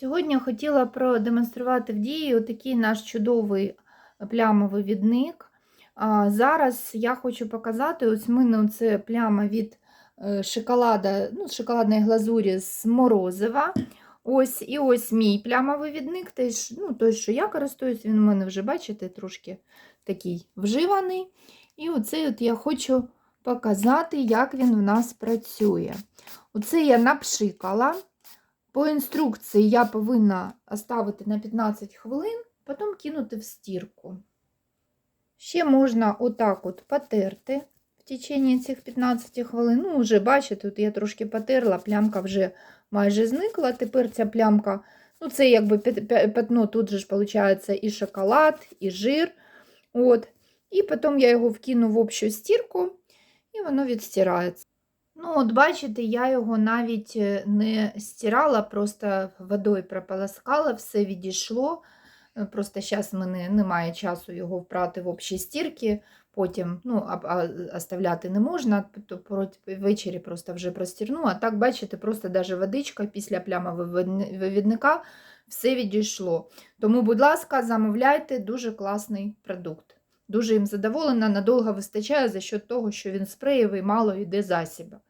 Сьогодні хотіла продемонструвати в дії отакий наш чудовий плямовий відник. А зараз я хочу показати, ось мене це пляма від е, шоколада, ну, шоколадної глазурі з морозива. Ось, і ось мій плямовий відник, теж, ну, той, що я користуюсь, він у мене вже, бачите, трошки такий вживаний. І оцей от я хочу показати, як він в нас працює. Оце я напшикала. По інструкції я повинна оставити на 15 хвилин, потім кинути в стірку. Ще можна отак от потерти в течение цих 15 хвилин. Ну, вже бачите, тут я трошки потерла, плямка вже майже зникла. Тепер ця плямка, ну це якби пятно, тут же ж виходить і шоколад, і жир. От. І потім я його вкину в общу стірку, і воно відстирається. Ну, от бачите, я його навіть е, не стирала, просто водою прополоскала, все відійшло. Е, Просто зараз мене немає часу його впрати в общій стірки, потім ну, оставляти не можна, то ввечері просто вже простірну. А так, бачите, просто даже водичка після плямового вивідни- вивідника все відійшло. Тому, будь ласка, замовляйте дуже класний продукт. Дуже їм задоволена, надовго вистачає за счет того, що він спреєвий, мало йде засіба.